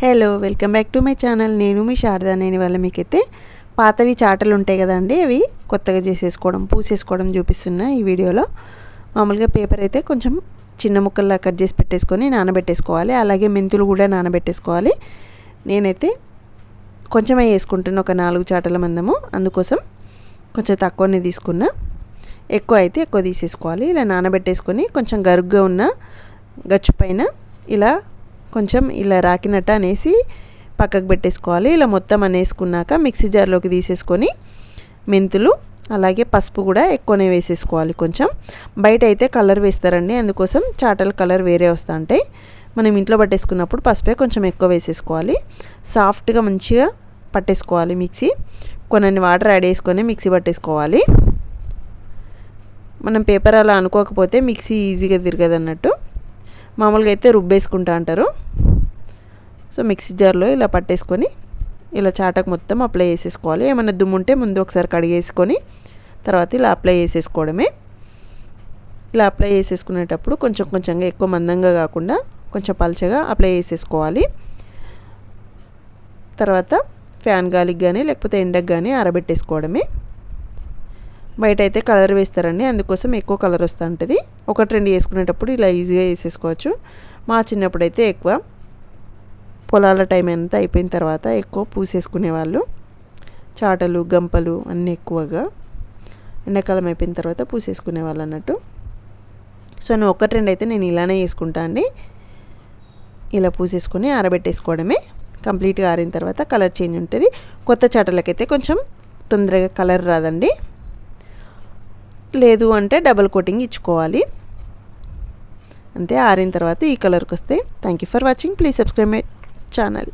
Hello welcome back to my channel. నేను మీ శారదా నేను వాళ్ళ మీకైతే పాతవి చాటలు ఉంటాయి కదండి అవి కొత్తగా చేసేసుకోవడం పూసేసుకోవడం చూపిస్తున్నా ఈ వీడియోలో. మామూలుగా పేపర్ అయితే కొంచెం చిన్న ముక్కల్లా కట్ చేసి పెట్టేసుకొని నానబెట్టేసుకోవాలి. అలాగే మెంతులు కూడా నానబెట్టేసుకోవాలి. నేనైతే కొంచెమే వేసుకుంటున్నా ఒక నాలుగు చాటల మందము. అందుకోసం కొంచెం తక్కువనే తీసుకున్నా. ఎక్కువ అయితే ఎక్కువ తీసేసుకోవాలి. ఇలా నానబెట్టేసుకొని కొంచెం గరుగ్గా ఉన్న గచ్చు పైన ఇలా కొంచెం ఇలా రాకినట్టు అనేసి పక్కకు పెట్టేసుకోవాలి. ఇలా మొత్తం అనేసుకున్నాక మిక్సీ జార్లోకి తీసేసుకొని మెంతులు అలాగే పసుపు కూడా ఎక్కువనే వేసేసుకోవాలి కొంచెం. బయట అయితే కలర్ వేస్తారండి. అందుకోసం చాటల కలర్ వేరే వస్తూ ఉంటాయి మనం ఇంట్లో పట్టేసుకున్నప్పుడు పసుపే కొంచెం ఎక్కువ వేసేసుకోవాలి. సాఫ్ట్గా మంచిగా పట్టేసుకోవాలి మిక్సీ. కొన్ని వాటర్ యాడ్ చేసుకొని మిక్సీ పట్టేసుకోవాలి. మనం పేపర్ అలా అనుకోకపోతే మిక్సీ ఈజీగా తిరగదు అన్నట్టు మామూలుగా అయితే రుబ్బేసుకుంటా అంటారు. సో మిక్సీ జార్లో ఇలా పట్టేసుకొని ఇలా చాటకు మొత్తం అప్లై చేసేసుకోవాలి. ఏమైనా దుమ్ము ఉంటే ముందు ఒకసారి కడిగేసుకొని తర్వాత ఇలా అప్లై చేసేసుకోవడమే. ఇలా అప్లై చేసేసుకునేటప్పుడు కొంచెం కొంచెంగా ఎక్కువ మందంగా కాకుండా కొంచెం పల్చగా అప్లై చేసేసుకోవాలి. తర్వాత ఫ్యాన్ గాలికి కానీ లేకపోతే ఎండకు కానీ ఆరబెట్టేసుకోవడమే. బయట అయితే కలర్ వేస్తారండి. అందుకోసం ఎక్కువ కలర్ వస్తూ ఉంటుంది ఒకటి రెండు వేసుకునేటప్పుడు ఇలా ఈజీగా వేసేసుకోవచ్చు. మా చిన్నప్పుడు అయితే ఎక్కువ పొలాల టైం అంతా అయిపోయిన తర్వాత ఎక్కువ పూసేసుకునేవాళ్ళు చాటలు గంపలు అన్నీ ఎక్కువగా ఎండాకాలం అయిపోయిన తర్వాత పూసేసుకునేవాళ్ళు అన్నట్టు. సో నేను ఒకటి రెండు అయితే నేను ఇలానే వేసుకుంటా అండి. ఇలా పూసేసుకొని ఆరబెట్టేసుకోవడమే. కంప్లీట్గా ఆరిన తర్వాత కలర్ చేంజ్ ఉంటుంది. కొత్త చాటలకైతే కొంచెం తొందరగా కలర్ రాదండి. లేదు అంటే డబల్ కోటింగ్ ఇచ్చుకోవాలి. అంతే ఆరిన తర్వాత ఈ కలర్కి వస్తే thank you for watching please subscribe my channel